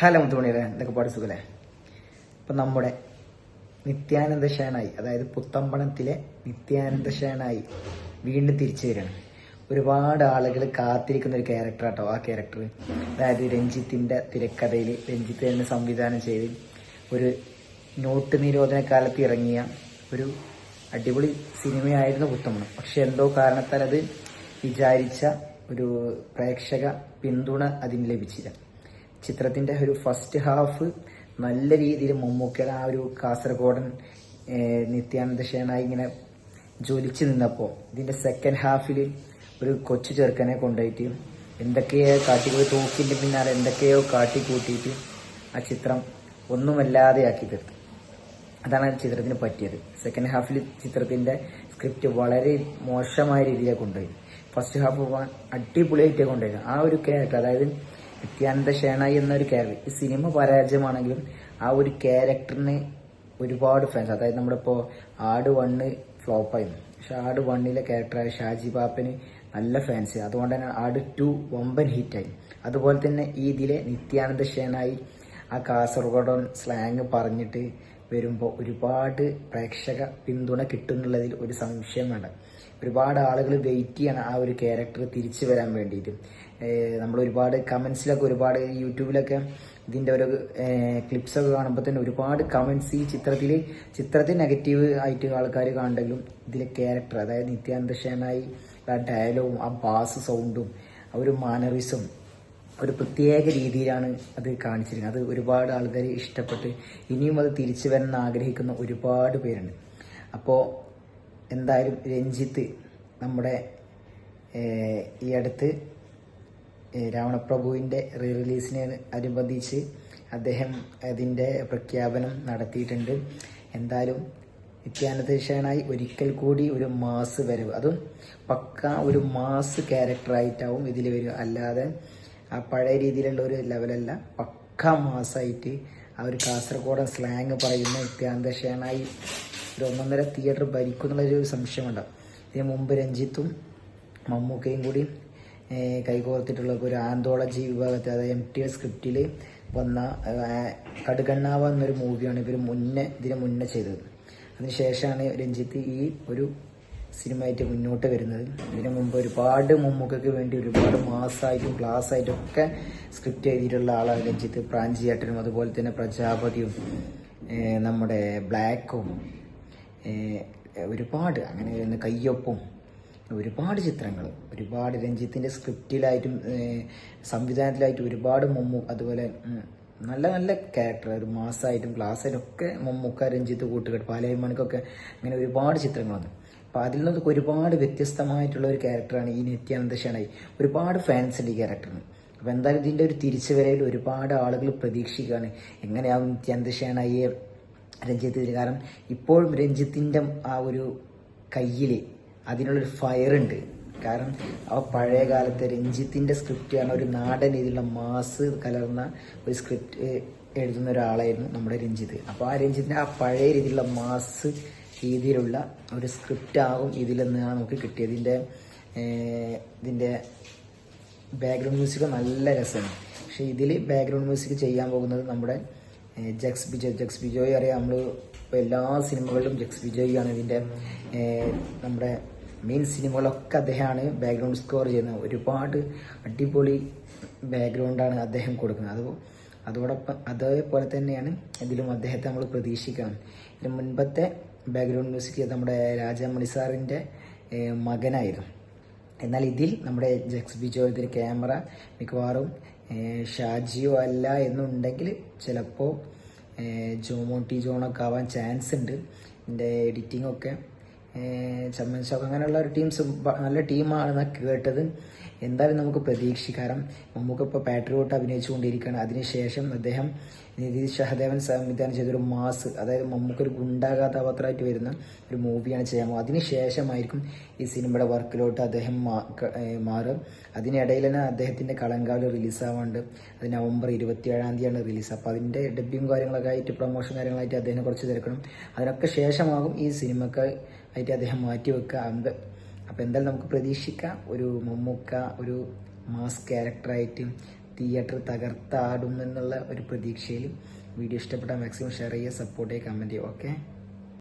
Hello മുത്തുമണിയുടെ എന്തൊക്കെ പാട് സുഖല്ലേ? ഇപ്പം നമ്മുടെ നിത്യാനന്ദ ഷേണായി അതായത് പുത്തമ്പണത്തിലെ നിത്യാനന്ദ ഷേണായി വീണ്ടും തിരിച്ചു വരികയാണ്. ഒരുപാട് ആളുകൾ കാത്തിരിക്കുന്ന ഒരു ക്യാരക്ടർ ആട്ടോ ആ ക്യാരക്ടർ അതായത് രഞ്ജിത്തിന്റെ തിരക്കഥയിൽ രഞ്ജിത്ത് തന്നെ സംവിധാനം ചെയ്ത് ഒരു നോട്ട് നിരോധന കാലത്ത് ഇറങ്ങിയ ഒരു അടിപൊളി സിനിമയായിരുന്നു പുത്തമ്പണം. പക്ഷെ എന്തോ കാരണത്താൽ അത് വിചാരിച്ച ഒരു പ്രേക്ഷക പിന്തുണ അതിന് ലഭിച്ചില്ല. ചിത്രത്തിന്റെ ഒരു ഫസ്റ്റ് ഹാഫ് നല്ല രീതിയിൽ മമ്മൂക്കയുടെ ആ ഒരു കാസർഗോഡൻ നിത്യാനന്ദ ഷേണായി ഇങ്ങനെ ജ്വലിച്ചു നിന്നപ്പോൾ ഇതിന്റെ സെക്കൻഡ് ഹാഫിൽ ഒരു കൊച്ചു ചെറുക്കനെ കൊണ്ടുപോയിട്ട് എന്തൊക്കെയോ കാട്ടിക്കൂടി തോക്കിന്റെ പിന്നാലെ എന്തൊക്കെയോ കാട്ടിക്കൂട്ടിയിട്ട് ആ ചിത്രം ഒന്നുമല്ലാതെയാക്കി തീർത്തു. അതാണ് ചിത്രത്തിന് പറ്റിയത്. സെക്കൻഡ് ഹാഫിൽ ചിത്രത്തിന്റെ സ്ക്രിപ്റ്റ് വളരെ മോശമായ രീതിയിലാണ് കൊണ്ടുപോയി ഫസ്റ്റ് ഹാഫ് അടിപൊളിയായിട്ട് കൊണ്ടുപോയി ആ ഒരു ക്യാരക്ടർ അതായത് നിത്യാനന്ദ ഷേണായി എന്നൊരു ക്യാരക്ടർ ഈ സിനിമ പരാജയമാണെങ്കിലും ആ ഒരു ക്യാരക്ടറിന് ഒരുപാട് ഫാൻസ് അതായത് നമ്മളിപ്പോൾ ആട് വണ്ണ് ഫ്ലോപ്പായിരുന്നു പക്ഷെ ആട് വണ്ണിലെ ക്യാരക്ടറായ ഷാജി ബാപ്പിന് നല്ല ഫാൻസ് അതുകൊണ്ട് തന്നെ ആട് ടു വമ്പൻ ഹിറ്റായി അതുപോലെ തന്നെ ഈ ഇതിലെ നിത്യാനന്ദ ഷേണായി ആ കാസർഗോഡൻ സ്ലാങ് പറഞ്ഞിട്ട് വരുമ്പോൾ ഒരുപാട് പ്രേക്ഷക പിന്തുണ കിട്ടുന്നുള്ളതിൽ ഒരു സംശയം വേണ്ട. ഒരുപാട് ആളുകൾ വെയിറ്റ് ചെയ്യണം ആ ഒരു ക്യാരക്ടർ തിരിച്ചു വരാൻ വേണ്ടിയിട്ട് നമ്മൾ ഒരുപാട് കമൻസിലൊക്കെ ഒരുപാട് യൂട്യൂബിലൊക്കെ ഇതിന്റെ ഒരു ക്ലിപ്സൊക്കെ കാണുമ്പോൾ തന്നെ ഒരുപാട് കമൻസ് ഈ ചിത്രത്തിൽ ചിത്രത്തിൽ നെഗറ്റീവ് ആയിട്ട് ആൾക്കാർ കാണുണ്ടെങ്കിലും ഇതിലെ ക്യാരക്ടർ അതായത് നിത്യാനന്ദ ഷേനായി ആ ഡയലോഗും ആ ബാസ് സൗണ്ടും ആ ഒരു മാനറിസും ഒരു പ്രത്യേക രീതിയിലാണ് അത് കാണിച്ചിരിക്കുന്നത്. അത് ഒരുപാട് ആൾക്കാർ ഇഷ്ടപ്പെട്ട് ഇനിയും അത് തിരിച്ചു വരാൻ ആഗ്രഹിക്കുന്ന ഒരുപാട് പേരുണ്ട്. അപ്പോൾ എന്തായാലും രഞ്ജിത്ത് നമ്മുടെ ഈ അടുത്ത് രാവണപ്രഭുവിന്റെ റീ റിലീസിനെ അനുബന്ധിച്ച് അദ്ദേഹം അതിന്റെ പ്രഖ്യാപനം നടത്തിയിട്ടുണ്ട്. എന്തായാലും നിത്യാനന്ദായി ഒരിക്കൽ കൂടി ഒരു മാസ് വരും അതും പക്ക ഒരു മാസ് ക്യാരക്ടറായിട്ടാവും ഇതിൽ വരിക. അല്ലാതെ ആ പഴയ രീതിയിലുള്ള ഒരു ലെവലല്ല പക്ക മാസായിട്ട് ആ ഒരു കാസർഗോഡൻ സ്ലാങ് പറയുന്ന നിത്യാനന്ദായി ഒരു ഒന്നൊന്നര തിയേറ്റർ ഭരിക്കുന്നുള്ളൊരു സംശയമുണ്ടാവും ഇതിന് മുമ്പ് രഞ്ജിത്തും മമ്മൂക്കയും കൂടി കൈകോർത്തിട്ടുള്ള ഒരു ആന്തോളജി വിഭാഗത്തിൽ അതായത് എം ടി എ സ്ക്രിപ്റ്റിൽ വന്ന കടുകണ്ണാവ എന്നൊരു മൂവിയാണ് ഇവർ മുന്നേ ഇതിന് മുന്നേ ചെയ്തത്. അതിനുശേഷമാണ് രഞ്ജിത്ത് ഈ ഒരു സിനിമയായിട്ട് മുന്നോട്ട് വരുന്നത്. ഇതിനു മുമ്പ് ഒരുപാട് മമ്മൂക്കയ്ക്ക് വേണ്ടി ഒരുപാട് മാസമായിട്ടും ക്ലാസ് ആയിട്ടും ഒക്കെ സ്ക്രിപ്റ്റ് എഴുതിയിട്ടുള്ള ആളാണ് രഞ്ജിത്ത്. പ്രാഞ്ചിയേട്ടനും അതുപോലെ തന്നെ പ്രജാപതിയും നമ്മുടെ ബ്ലാക്കും ഒരുപാട് അങ്ങനെ വരുന്ന കയ്യൊപ്പും ഒരുപാട് ചിത്രങ്ങൾ ഒരുപാട് രഞ്ജിത്തിന്റെ സ്ക്രിപ്റ്റിലായിട്ടും സംവിധാനത്തിലായിട്ടും ഒരുപാട് മമ്മൂ അതുപോലെ നല്ല നല്ല ക്യാരക്ടർ ഒരു മാസമായിട്ടും ക്ലാസ്സായിട്ടും ഒക്കെ മമ്മൂക്ക രഞ്ജിത്ത് കൂട്ടുകെട്ട് പാലയമാണിക്കൊക്കെ അങ്ങനെ ഒരുപാട് ചിത്രങ്ങൾ വന്നു. അപ്പോൾ അതിൽ നിന്നൊക്കെ ഒരുപാട് വ്യത്യസ്തമായിട്ടുള്ള ഒരു ക്യാരക്ടറാണ് ഈ നിത്യാനന്ദ ഷണായി ഒരുപാട് ഫാൻസിന്റെ ഈ ക്യാരക്ടറിന് അപ്പോൾ എന്തായാലും ഇതിന്റെ ഒരു തിരിച്ചുവരയിൽ ഒരുപാട് ആളുകൾ പ്രതീക്ഷിക്കുകയാണ് എങ്ങനെയാവും നിത്യാനന്ദ ഷണായിയെ രഞ്ജിത്ത് ഇതിൽ കാരണം ഇപ്പോഴും രഞ്ജിത്തിന്റെ ആ ഒരു കയ്യിൽ അതിനുള്ളൊരു ഫയർ ഉണ്ട്. കാരണം ആ പഴയ കാലത്തെ രഞ്ജിത്തിന്റെ സ്ക്രിപ്റ്റാണ് ഒരു നാടൻ രീതിയിലുള്ള മാസ് കലർന്ന ഒരു സ്ക്രിപ്റ്റ് എഴുതുന്ന ഒരാളായിരുന്നു നമ്മുടെ രഞ്ജിത്ത്. അപ്പോൾ ആ രഞ്ജിത്തിന്റെ ആ പഴയ രീതിയിലുള്ള മാസ് രീതിയിലുള്ള ഒരു സ്ക്രിപ്റ്റ് ആകും ഇതിൽ നമുക്ക് കിട്ടിയത്. ഇതിന്റെ ഇതിന്റെ ബാക്ക്ഗ്രൗണ്ട് മ്യൂസിക് നല്ല രസമാണ്. പക്ഷേ ഇതിൽ ബാക്ക്ഗ്രൗണ്ട് മ്യൂസിക് ചെയ്യാൻ പോകുന്നത് നമ്മുടെ ജക്സ് ബിജോയ് ജക്സ് ബിജോയ് അറിയാം. നമ്മൾ ഇപ്പോൾ എല്ലാ സിനിമകളിലും ജക്സ് ബിജോയ് ആണ് ഇതിന്റെ നമ്മുടെ മെയിൻ സിനിമകളൊക്കെ അദ്ദേഹമാണ് ബാക്ക്ഗ്രൗണ്ട് സ്കോർ ചെയ്യുന്നത്. ഒരുപാട് അടിപൊളി ബാക്ക്ഗ്രൗണ്ടാണ് അദ്ദേഹം കൊടുക്കുന്നത്. അത് അതോടൊപ്പം അതേപോലെ തന്നെയാണ് ഇതിലും അദ്ദേഹത്തെ നമ്മൾ പ്രതീക്ഷിക്കണം ഇതിന് മുൻപത്തെ ബാക്ക്ഗ്രൗണ്ട് മ്യൂസിക് നമ്മുടെ രാജാമണി സാറിന്റെ മകനായിരുന്നു. എന്നാൽ ഇതിൽ നമ്മുടെ ജക്സ് ബിജോയ് ഇതിൽ ക്യാമറ മിക്കവാറും ഷാജിയോ അല്ല എന്നുണ്ടെങ്കിൽ ചിലപ്പോൾ ജോമോട്ടി ജോണൊക്കെ ആവാൻ ചാൻസ് ഉണ്ട്. എന്റെ എഡിറ്റിംഗ് ഒക്കെ. ചമ്മൻ ഷോക്ക് അങ്ങനെയുള്ള ഒരു ടീംസ് നല്ല ടീമാണെന്നാണ് കേട്ടത്. എന്തായാലും നമുക്ക് പ്രതീക്ഷിക്കാം മമ്മൂക്കിപ്പോൾ പാട്രിയോട്ട് അഭിനയിച്ചുകൊണ്ടിരിക്കുകയാണ്. അതിനുശേഷം അദ്ദേഹം നിതീഷ് സഹദേവൻ സംവിധാനം ചെയ്തൊരു മാസ് അതായത് മമ്മൂക്കൊരു ഒരു ഗുണ്ടാ വരുന്ന ഒരു മൂവിയാണ് ചെയ്യാൻ പോകുന്നത്. അതിനുശേഷമായിരിക്കും ഈ സിനിമയുടെ വർക്കിലോട്ട് അദ്ദേഹം മാറും അതിനിടയിൽ തന്നെ അദ്ദേഹത്തിന്റെ കളങ്കാവ് റിലീസാവാണ്ട് അത് നവംബർ ഇരുപത്തിയേഴാം തീയതിയാണ് റിലീസ് അപ്പോൾ അതിന്റെ ഡബ്ബിങ് കാര്യങ്ങളൊക്കെ ആയിട്ട് പ്രൊമോഷൻ കാര്യങ്ങളായിട്ട് അദ്ദേഹം കുറച്ച് തിരക്കണം. അതിനൊക്കെ ശേഷമാകും ഈ സിനിമക്ക് ആയിട്ട് അദ്ദേഹം മാറ്റി വെക്കുക അമ്പ അപ്പോൾ എന്തായാലും നമുക്ക് പ്രതീക്ഷിക്കാം. ഒരു മമ്മൂക്ക ഒരു മാസ് ക്യാരക്ടറായിട്ട് തിയേറ്റർ തകർത്താടും എന്നുള്ള ഒരു പ്രതീക്ഷയിൽ വീഡിയോ ഇഷ്ടപ്പെട്ടാൽ മാക്സിമം ഷെയർ ചെയ്യുക സപ്പോർട്ട് ചെയ്യുക കമന്റ് ചെയ്യുക ഓക്കെ